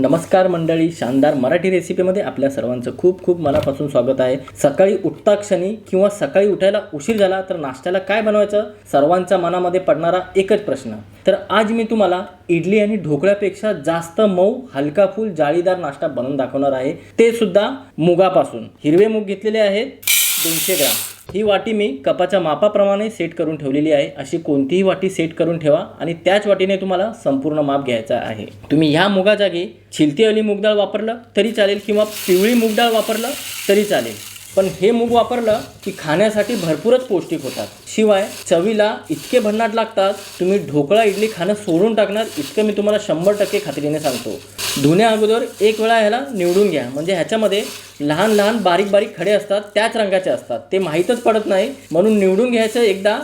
नमस्कार मंडळी शानदार मराठी रेसिपीमध्ये आपल्या सर्वांचं खूप खूप मनापासून स्वागत आहे. सकाळी उठता क्षणी किंवा सकाळी उठायला उशीर झाला तर नाश्त्याला काय बनवायचं? सर्वांच्या मनामध्ये पडणारा एकच प्रश्न. तर आज मी तुम्हाला इडली आणि ढोकळ्यापेक्षा जास्त मऊ हलका फुल जाळीदार नाश्ता बनवून दाखवणार आहे. ते सुद्धा मुगापासून. हिरवे मूग घेतलेले आहेत दोनशे ग्राम. ही वाटी मी कपाच्या मापाप्रमाणे सेट करून ठेवलेली आहे. अशी कोणतीही वाटी सेट करून ठेवा आणि त्याच वाटीने तुम्हाला संपूर्ण माप घ्यायचा आहे. तुम्ही ह्या मुगा जागी छिलतेवाली मूगडाळ वापरलं तरी चालेल किंवा पिवळी मूगडाळ वापरलं तरी चालेल. पण हे मूग वापरलं की खाण्यासाठी भरपूरच पौष्टिक होतात. शिवाय चवीला इतके भन्नाट लागतात तुम्ही ढोकळा इडली खाणं सोडून टाकणार इतकं मी तुम्हाला शंभर टक्के खात्रीने सांगतो. धुण्या अगोदर एक वेळा ह्याला निवडून घ्या. म्हणजे ह्याच्यामध्ये लहान लहान बारीक बारीक खडे असतात त्याच रंगाचे असतात. ते माहीतच पडत नाही. म्हणून निवडून घ्यायचं एकदा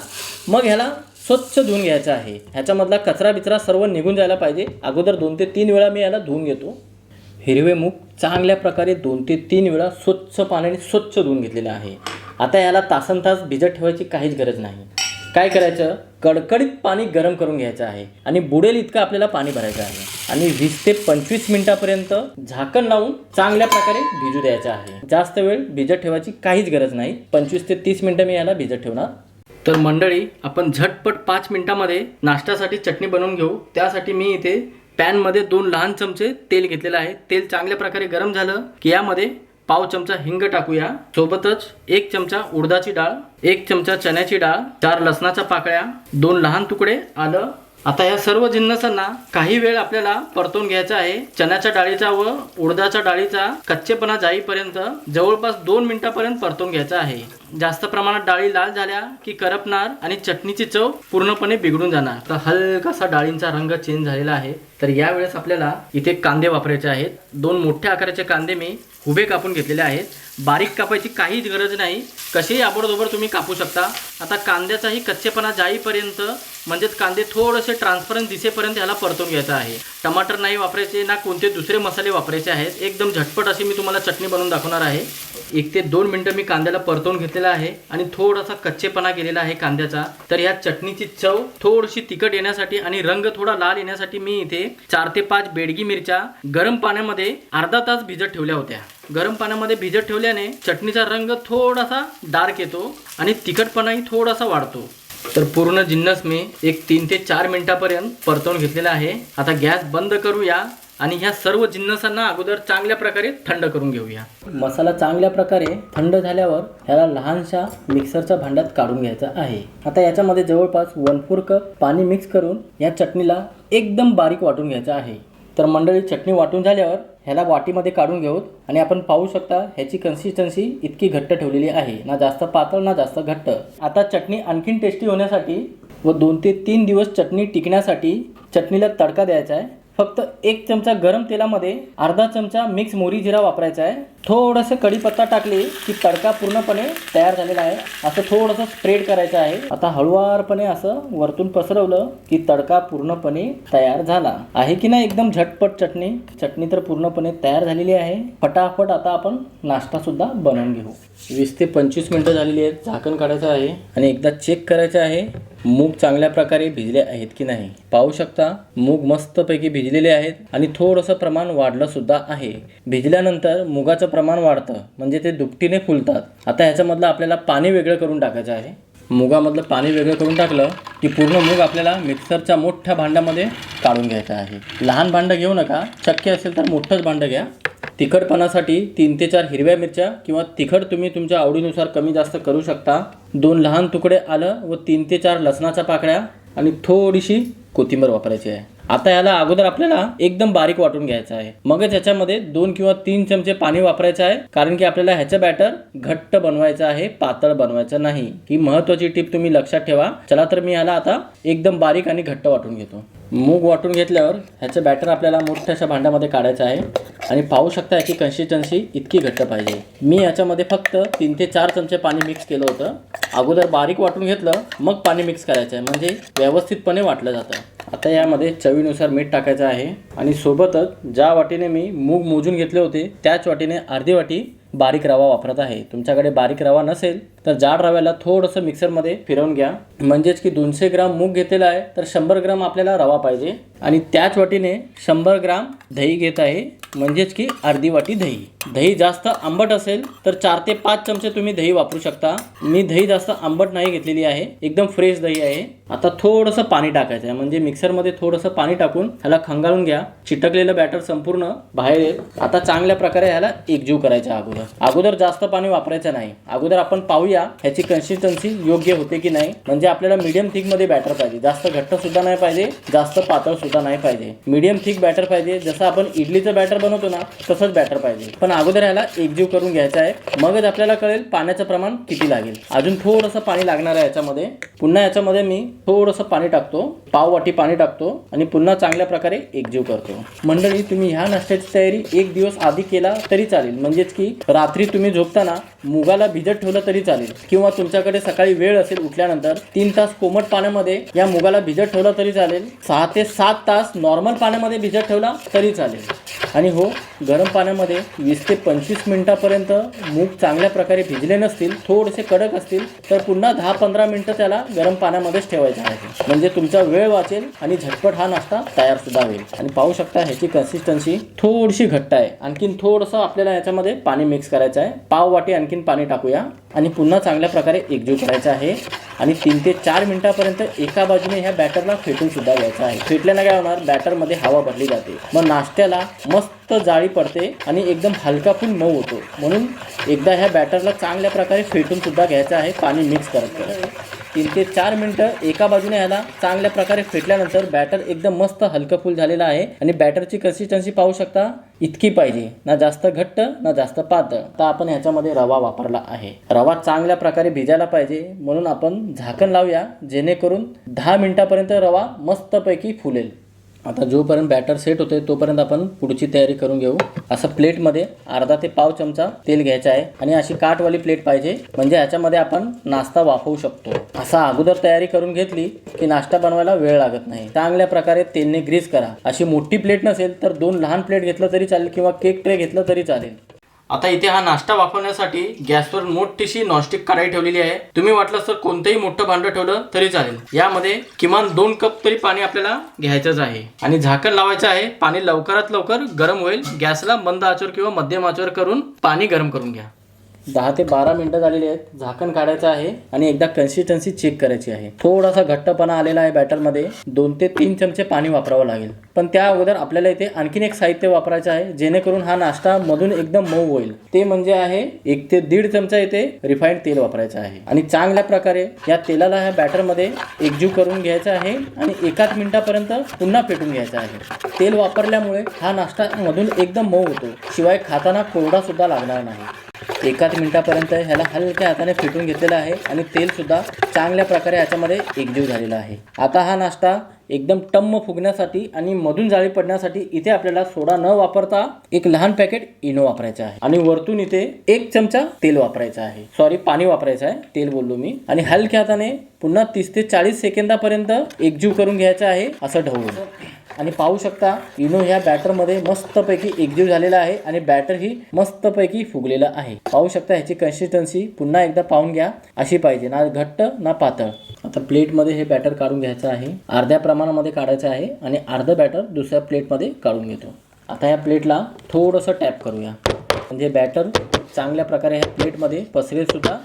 मग ह्याला स्वच्छ धुवून घ्यायचं आहे. ह्याच्यामधला कचरा बिचरा सर्व निघून जायला पाहिजे. अगोदर दोन ते तीन वेळा मी याला धुवून घेतो. हिरवे मूग चांगल्या प्रकारे दोन ते तीन वेळा स्वच्छ पाण्याने स्वच्छ धुवून घेतलेले आहे. आता याला तासन तास भिजत ठेवायची काहीच गरज नाही. काय करायचं? कडकडीत पाणी गरम करून घ्यायचं आहे आणि बुडेल इतकं आपल्याला पाणी भरायचं आहे. आणि वीस ते पंचवीस मिनिटापर्यंत झाकण लावून चांगल्या प्रकारे भिजू द्यायचं आहे. जास्त वेळ भिजत ठेवायची काहीच गरज नाही. पंचवीस ते तीस मिनिटं मी याला भिजत ठेवणार. तर मंडळी आपण झटपट पाच मिनिटामध्ये नाश्त्यासाठी चटणी बनवून घेऊ. त्यासाठी मी इथे पॅनमध्ये दोन लहान चमचे तेल घेतलेलं आहे. तेल चांगल्या प्रकारे गरम झालं की यामध्ये पाव चमचा हिंग टाकूया. सोबतच एक चमचा उडदाची डाळ एक चमचा चण्याची डाळ चार लसणाच्या पाकळ्या दोन लहान तुकडे आलं. आता या सर्व जिन्नसांना काही वेळ आपल्याला परतून घ्यायचा आहे. चण्याच्या डाळीचा व उडदाच्या डाळीचा कच्चेपणा जाईपर्यंत जवळपास दोन मिनिटापर्यंत परतून घ्यायचा आहे. जास्त प्रमाणात डाळी लाल झाल्या की करपणार आणि चटणीची चव पूर्णपणे बिघडून जाणार. तर हलकासा डाळींचा रंग चेंज झालेला आहे. तर यावेळेस आपल्याला इथे कांदे वापरायचे आहेत. दोन मोठ्या आकाराचे कांदे मी उभे कापून घेतलेले आहेत. बारीक कापायची काहीच गरज नाही. कसेही आबडधोबड तुम्ही कापू शकता. आता कांद्याचाही कच्चेपणा जाईपर्यंत म्हणजेच कांदे थोडेसे ट्रान्सपरंट दिसेपर्यंत ह्याला परतून घ्यायचा आहे. टमाटर नाही वापरायचे ना कोणते दुसरे मसाले वापरायचे आहेत. एकदम झटपट अशी मी तुम्हाला चटणी बनवून दाखवणार आहे. एक ते दोन मिनटं मी कांद्याला परतवून घेतलेला आहे आणि थोडासा कच्चेपणा केलेला आहे कांद्याचा. तर ह्या चटणीची चव थोडीशी तिखट येण्यासाठी आणि रंग थोडा लाल येण्यासाठी मी इथे चार ते पाच बेडगी मिरच्या गरम पाण्यामध्ये अर्धा तास भिजत ठेवल्या होत्या. गरम पाण्यामध्ये भिजत ठेवल्याने चटणीचा रंग थोडासा डार्क येतो आणि तिखटपणाही थोडासा वाढतो. तर पूर्ण जिन्नस मी एक तीन ते चार मिनिटापर्यंत परतवून घेतलेला आहे. आता गॅस बंद करूया आणि ह्या सर्व जिन्नसांना अगोदर चांगल्या प्रकारे थंड करून घेऊया. मसाला चांगल्या प्रकारे थंड झाल्यावर ह्याला लहानशा मिक्सरच्या भांड्यात काढून घ्यायचा आहे. आता याच्यामध्ये जवळपास वन फोर कप पाणी मिक्स करून या चटणीला एकदम बारीक वाटून घ्यायचं आहे. तर मंडळी चटणी वाटून झाल्यावर ह्याला वाटीमध्ये काढून घेऊ आणि आपण पाहू शकता ह्याची कन्सिस्टन्सी इतकी घट्ट ठेवलेली आहे. ना जास्त पातळ ना जास्त घट्ट. आता चटणी आणखीन टेस्टी होण्यासाठी व दोन ते तीन दिवस चटणी टिकण्यासाठी चटणीला तडका द्यायचा आहे. फक्त एक चमचा गरम तेलामध्ये अर्धा चमचा मिक्स मोरी जिरा वापरायचा आहे. थोडंसं कढीपत्ता टाकले की तडका पूर्णपणे तयार झालेला आहे. असं थोडंसं स्प्रेड करायचं आहे. आता हळुवारपणे असं वरतून पसरवलं की तडका पूर्णपणे तयार झाला. आहे की नाही एकदम झटपट चटणी? चटणी तर पूर्णपणे तयार झालेली आहे. फटाफट आता आपण नाश्ता सुद्धा बनवून घेऊ. वीस ते पंचवीस मिनटं झालेली आहेत. झाकण काढायचं आहे आणि एकदा चेक करायचं आहे मूग चांगल्या प्रकारे भिजले आहेत की नाही. पाहू शकता मूग मस्तपैकी भिजलेले आहेत आणि थोडंसं प्रमाण वाढलं सुद्धा आहे. भिजल्यानंतर मुगाचं प्रमाण वाढतं म्हणजे ते दुपटीने फुलतात. आता ह्याच्यामधलं आपल्याला पाणी वेगळं करून टाकायचं आहे. मुगामधलं पाणी वेगळं करून टाकलं की पूर्ण मूग आपल्याला मिक्सरच्या मोठ्या भांड्यामध्ये काढून घ्यायचं आहे. लहान भांडं घेऊ नका शक्य असेल तर मोठंच भांडं घ्या. तिखटपणासाठी तीन ते चार हिरव्या मिरच्या किंवा तिखट तुम्ही तुमच्या आवडीनुसार कमी जास्त करू शकता. दोन लहान तुकडे आलं व तीन ते चार लसणाच्या पाकळ्या आणि थोडीशी कोथिंबीर वापरायची आहे. आता याला अगोदर आपल्याला एकदम बारीक वाटून घ्यायचं आहे. मगच याच्यामध्ये दोन किंवा तीन चमचे पाणी वापरायचं आहे कारण की आपल्याला ह्याचं बॅटर घट्ट बनवायचं आहे पातळ बनवायचं नाही. ही महत्वाची टीप तुम्ही लक्षात ठेवा. चला तर मी ह्याला आता एकदम बारीक आणि घट्ट वाटून घेतो. मूग वाटून घेतल्यावर ह्याचं बॅटर आपल्याला मोठ्याशा भांड्यामध्ये काढायचं आहे. आणि पाहू शकता याची कन्सिस्टन्सी इतकी घट्ट पाहिजे. मी याच्यामध्ये फक्त तीन ते चार चमचे पाणी मिक्स केलं होतं. अगोदर बारीक वाटून घेतलं मग पाणी मिक्स करायचं आहे. म्हणजे व्यवस्थितपणे वाटलं जातं. आता यामध्ये चवीनुसार मीठ टाकायचं आहे. आणि सोबतच ज्या वाटीने मी मूग मोजून घेतले होते त्याच वाटीने अर्धी वाटी बारीक रवा वापरत आहे. तुमच्याकडे बारीक रवा नसेल तर जाड रव्याला थोडंसं मिक्सरमध्ये फिरवून घ्या. म्हणजेच की दोनशे ग्राम मूग घेतलेला आहे तर शंभर ग्राम आपल्याला रवा पाहिजे. आणि त्याच वाटीने शंभर ग्राम दही घेत आहे. म्हणजेच की अर्धी वाटी दही. दही जास्त आंबट असेल तर चार ते पाच चमचे तुम्ही दही वापरू शकता. मी दही जास्त आंबट नाही घेतलेली आहे. एकदम फ्रेश दही आहे. आता थोडंसं पाणी टाकायचं आहे. म्हणजे मिक्सरमध्ये थोडंसं पाणी टाकून ह्याला खंगाळून घ्या. चिटकलेलं बॅटर संपूर्ण बाहेर येईल. आता चांगल्या प्रकारे ह्याला एकजीव करायचा अगोदर. अगोदर जास्त पाणी वापरायचं नाही. अगोदर आपण पाहूया ह्याची कन्सिस्टन्सी योग्य होते की नाही. म्हणजे आपल्याला मीडियम थिकमध्ये बॅटर पाहिजे. जास्त घट्ट सुद्धा नाही पाहिजे. जास्त पातळ सुद्धा नाही पाहिजे. मीडियम थिक बॅटर पाहिजे. जसं आपण इडलीचं बॅटर बनवतो ना तसंच बॅटर पाहिजे. पण अगोदर ह्याला एकजीव करून घ्यायचा आहे. मगच आपल्याला कळेल पाण्याचं प्रमाण किती लागेल. अजून थोडंसं पाणी लागणार आहे याच्यामध्ये. पुन्हा याच्यामध्ये मी थोडंसं पाणी टाकतो. पाव वाटी पाणी टाकतो. आणि पुन्हा चांगल्या प्रकारे एकजीव करतो. मंडळी तुम्ही ह्या नाश्त्याची तयारी एक दिवस आधी केला तरी चालेल. म्हणजेच की रात्री तुम्ही झोपताना मुगाला भिजत ठेवलं तरी चालेल. किंवा तुमच्याकडे सकाळी वेळ असेल उठल्यानंतर तीन तास कोमट पाण्यामध्ये या मुगाला भिजत ठेवलं तरी चालेल. सहा ते सात तास नॉर्मल पाण्यामध्ये भिजत ठेवला तरी चालेल. आणि हो गरम पाण्यामध्ये वीस ते पंचवीस मिनिटापर्यंत मूग चांगल्या प्रकारे भिजले नसतील थोडेसे कडक असतील तर पुन्हा दहा पंधरा मिनटं त्याला गरम पाण्यामध्येच ठेवायचं आहे म्हणजे तुमचा वेळ वाचेल आणि झटपट हा नाश्ता तयार सुद्धा होईल. आणि पाहू शकता ह्याची कन्सिस्टन्सी थोडीशी घट्ट आहे. आणखीन थोडंसं आपल्याला याच्यामध्ये पाणी मिक्स करायचं आहे. पाव वाटी आणखी आणखीन पाणी टाकूया. आणि पुन्हा चांगल्या प्रकारे एकजीव करायचा आहे. आणि तीन ते चार मिनिटापर्यंत एका बाजूने ह्या बॅटरला फेटून सुद्धा घ्यायचं आहे. फेटल्यानं काय होणार बॅटरमध्ये हवा भरली जाते. मग नाश्त्याला मस्त जाळी पडते आणि एकदम हलका फुल मऊ होतो. म्हणून एकदा ह्या बॅटरला चांगल्या प्रकारे फेटून सुद्धा घ्यायचं आहे. पाणी मिक्स करत करत. तीन ते चार मिनिटं एका बाजूने ह्याला चांगल्या प्रकारे फेटल्यानंतर बॅटर एकदम मस्त हलकं फुल आहे. आणि बॅटरची कन्सिस्टन्सी पाहू शकता इतकी पाहिजे. ना जास्त घट्ट ना जास्त पातळ. तर आपण ह्याच्यामध्ये रवा वापरला आहे. रवा चांगल्या प्रकारे भिजायला पाहिजे. म्हणून आपण झाकण लावूया जेणेकरून दहा मिनिटापर्यंत रवा मस्तपैकी फुलेल. आता जोपर्यंत बॅटर सेट होते तोपर्यंत आपण पुढची तयारी करून घेऊ. असं प्लेटमध्ये अर्धा ते पाव चमचा तेल घ्यायचं आहे आणि अशी काटवाली प्लेट पाहिजे म्हणजे ह्याच्यामध्ये आपण नाश्ता वाफवू शकतो. असा अगोदर तयारी करून घेतली की नाश्ता बनवायला वेळ लागत नाही. चांगल्या प्रकारे तेलने ग्रीस करा. अशी मोठी प्लेट नसेल तर दोन लहान प्लेट घेतलं तरी चालेल किंवा केक ट्रे घेतलं तरी चालेल. आता इथे हा नाश्ता वापरण्यासाठी गॅसवर मोठीशी नॉनस्टिक कढाई ठेवलेली आहे. तुम्ही वाटलं तर कोणतंही मोठं भांडं ठेवलं तरी चालेल. यामध्ये किमान दोन कप तरी पाणी आपल्याला घ्यायचंच आहे. आणि झाकण लावायचं आहे. पाणी लवकरात लवकर गरम होईल. गॅसला मंद आचवर किंवा मध्यम आचवर करून पाणी गरम करून घ्या. दहा ते बारा मिनिटं झालेली आहेत. झाकण काढायचं आहे आणि एकदा कन्सिस्टन्सी चेक करायची आहे. थोडासा घट्टपणा आलेला आहे बॅटरमध्ये दोन ते तीन चमचे पाणी वापरावं लागेल. पण त्या अगोदर आपल्याला इथे आणखीन एक साहित्य वापरायचं आहे जेणेकरून हा नाश्ता मधून एकदम मऊ होईल. ते म्हणजे आहे एक ते दीड चमचा इथे रिफाईंड तेल वापरायचं आहे. आणि चांगल्या प्रकारे या तेलाला ह्या बॅटरमध्ये एकजीव करून घ्यायचं आहे आणि एकाच मिनिटापर्यंत पुन्हा पेटून घ्यायचं आहे. तेल वापरल्यामुळे हा नाश्ता मधून एकदम मऊ होतो. शिवाय खाताना कोरडा सुद्धा लागणार नाही. एकाच मिनिटापर्यंत ह्याला हलक्या हाताने फिटून घेतलेला आहे आणि तेल सुद्धा चांगल्या प्रकारे ह्याच्यामध्ये एकजीव झालेला आहे. आता हा नाश्ता एकदम टम्म फुगण्यासाठी आणि मधून जाळी पडण्यासाठी इथे आपल्याला सोडा न वापरता एक लहान पॅकेट इनो वापरायचा आहे. आणि वरतून इथे एक चमचा तेल वापरायचा आहे. सॉरी पाणी वापरायचं आहे. तेल बोललो मी. आणि हलक्या हाताने पुन्हा तीस ते चाळीस सेकंदापर्यंत एकजीव करून घ्यायचा आहे असं ढवळून. आणि पाहू शकता इनो ह्या बॅटरमध्ये मस्तपैकी एकजीव झालेला आहे आणि बॅटर ही मस्तपैकी फुगलेला आहे. पाहू शकता ह्याची कन्सिस्टन्सी पुन्हा एकदा पाहून घ्या अशी पाहिजे ना घट्ट ना पातळ. आता प्लेटमध्ये हे बॅटर काढून घ्यायचं आहे अर्ध्या प्रमाणामध्ये काढायचं आहे आणि अर्धं बॅटर दुसऱ्या प्लेटमध्ये काढून घेतो. आता या प्लेटला थोडंसं टॅप करूया. म्हणजे बॅटर चांगल्या प्रकारे ह्या प्लेटमध्ये पसरेल सुद्धा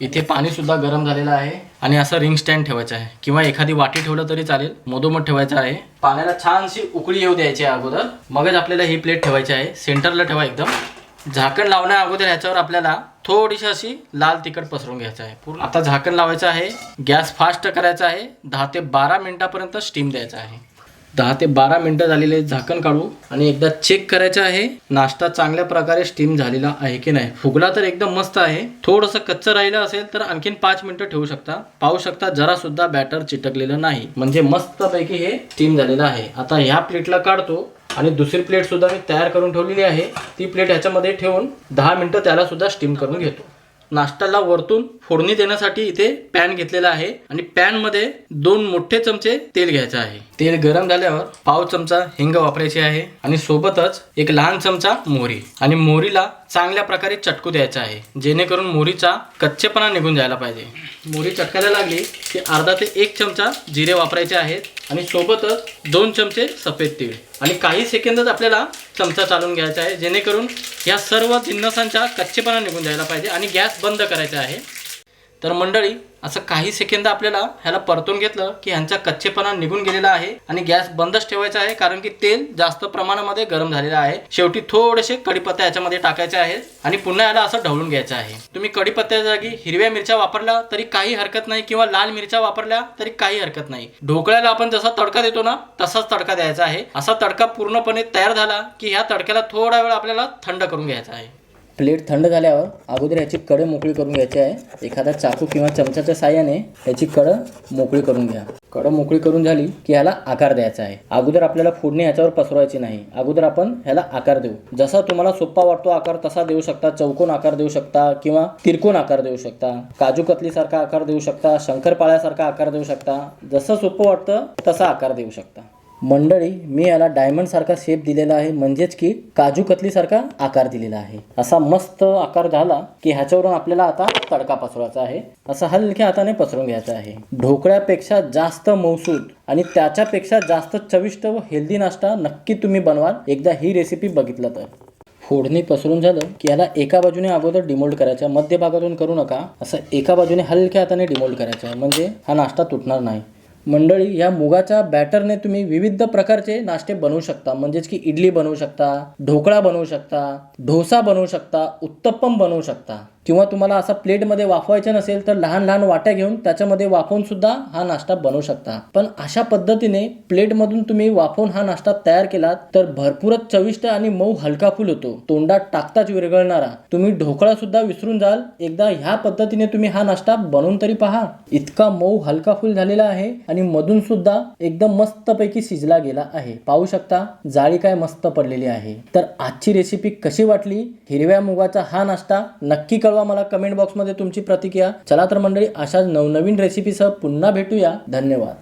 इथे पाणी सुद्धा गरम झालेलं आहे आणि असं रिंग स्टँड ठेवायचं आहे. किंवा एखादी वाटी ठेवलं तरी चालेल मधोमध ठेवायचं आहे. पाण्याला छानशी उकळी येऊ द्यायची आहे अगोदर. मगच आपल्याला ही प्लेट ठेवायची आहे. सेंटरला ठेवा एकदम. झाकण लावण्या अगोदर ह्याच्यावर आपल्याला थोडीशी अशी लाल तिखट पसरून घ्यायचं आहे. पूर्ण. आता झाकण लावायचं आहे. गॅस फास्ट करायचा आहे. दहा ते बारा मिनिटापर्यंत स्टीम द्यायचा आहे. दहा ते बारा मिनटं झालेले झाकण काढू आणि एकदा चेक करायचं आहे नाश्ता चांगल्या प्रकारे स्टीम झालेला आहे की नाही. फुगला तर एकदम मस्त आहे. थोडंसं कच्चं राहिलं असेल तर आणखीन पाच मिनिटं ठेवू शकता. पाहू शकता जरा सुद्धा बॅटर चिटकलेलं नाही. म्हणजे मस्तपैकी हे स्टीम झालेलं आहे. आता ह्या प्लेटला काढतो आणि दुसरी प्लेट सुद्धा मी तयार करून ठेवलेली आहे. ती प्लेट ह्याच्यामध्ये ठेवून दहा मिनिटं त्याला सुद्धा स्टीम करून घेतो. नाश्त्याला वरतून फोडणी देण्यासाठी इथे पॅन घेतलेला आहे आणि पॅनमध्ये दोन मोठे चमचे तेल घ्यायचं आहे. तेल गरम झाल्यावर पाव चमचा हिंग वापरायची आहे आणि सोबतच एक लहान चमचा मोहरी आणि मोहरीला चांगल्या प्रकारे चटकू द्यायचा आहे. जेणेकरून मोहरीचा कच्चेपणा निघून जायला पाहिजे. मोहरी चटकायला लागली की अर्धा ते एक चमचा जिरे वापरायचे आहेत आणि सोबतच दोन चमचे सफेद तीळ. आणि काही सेकंदच आपल्याला चमचा चालून घ्यायचा आहे. जेणेकरून या सर्व जिन्नसांचा कच्चेपणा निघून जायला पाहिजे आणि गॅस बंद करायचा आहे. तर मंडळी असं काही सेकंद आपल्याला ह्याला परतून घेतलं की ह्यांचा कच्चेपणा निघून गेलेला आहे आणि गॅस बंदच ठेवायचा आहे कारण की तेल जास्त प्रमाणामध्ये गरम झालेलं आहे. शेवटी थोडेसे कडीपत्ता याच्यामध्ये टाकायचे आहेत आणि पुन्हा याला असं ढवळून घ्यायचं आहे. तुम्ही कडीपत्त्याच्या जागी हिरव्या मिरच्या वापरल्या तरी काही हरकत नाही किंवा लाल मिरच्या वापरल्या तरी काही हरकत नाही. ढोकळ्याला आपण जसा तडका देतो ना तसाच तडका द्यायचा आहे. असा तडका पूर्णपणे तयार झाला की ह्या तडक्याला थोडा वेळ आपल्याला थंड करून घ्यायचा आहे. प्लेट थंड झाल्यावर अगोदर ह्याची कडे मोकळी करून घ्यायची आहे. एखादा चाकू किंवा चमच्याच्या साह्याने ह्याची कडं मोकळी करून घ्या. कडं मोकळी करून झाली की ह्याला आकार द्यायचा आहे. अगोदर आपल्याला फोडणी ह्याच्यावर पसरवायची नाही. अगोदर आपण ह्याला आकार देऊ. जसा तुम्हाला सोपा वाटतो आकार तसा देऊ शकता. चौकोन आकार देऊ शकता किंवा तिरकोन आकार देऊ शकता. काजू कतलीसारखा आकार देऊ शकता. शंकरपाळ्यासारखा आकार देऊ शकता. जसं सोपं वाटतं तसा आकार देऊ शकता. मंडळी मी याला डायमंड सारखा शेप दिलेला आहे. म्हणजेच की काजू कतली सारखा आकार दिलेला आहे. असा मस्त आकार झाला की ह्याच्यावरून आपल्याला आता तडका पसरवायचा आहे. असा हलक्या हाताने पसरून घ्यायचा आहे. ढोकळ्यापेक्षा जास्त मौसूद आणि त्याच्यापेक्षा जास्त चविष्ट व हेल्दी नाश्ता नक्की तुम्ही बनवाल. एकदा ही रेसिपी बघितलं तर. फोडणी पसरून झालं की याला एका बाजूने अगोदर डिमोल्ड करायचं. मध्य भागातून करू नका. असं एका बाजूने हलक्या हाताने डिमोल्ड करायचं. आहे म्हणजे हा नाश्ता तुटणार नाही. मंडळी या मुगाच्या बॅटरने तुम्ही विविध प्रकारचे नाश्ते बनवू शकता. म्हणजेच की इडली बनवू शकता ढोकळा बनवू शकता डोसा बनवू शकता उत्तप्पम बनवू शकता. किंवा तुम्हाला असा प्लेटमध्ये वाफवायचं नसेल तर लहान लहान वाट्या घेऊन त्याच्यामध्ये वाफवूनसुद्धा हा नाश्ता बनवू शकता. पण अशा पद्धतीने प्लेटमधून तुम्ही वाफवून हा नाश्ता तयार केलात तर भरपूरच चविष्ट आणि मऊ हलका फुल होतो. तोंडात टाकताच विरघळणारा. तुम्ही ढोकळा सुद्धा विसरून जाल. एकदा ह्या पद्धतीने तुम्ही हा नाश्ता बनवून तरी पहा. इतका मऊ हलका फुल झालेला आहे आणि मधून सुद्धा एकदम मस्तपैकी शिजला गेला आहे. पाहू शकता जाळी काय मस्त पडलेली आहे. तर आजची रेसिपी कशी वाटली? हिरव्या मुगाचा हा नाश्ता नक्की कळवा मला कमेंट बॉक्समध्ये तुमची प्रतिक्रिया. चला तर मंडळी अशाच नवनवीन रेसिपीसह पुन्हा भेटूया. धन्यवाद.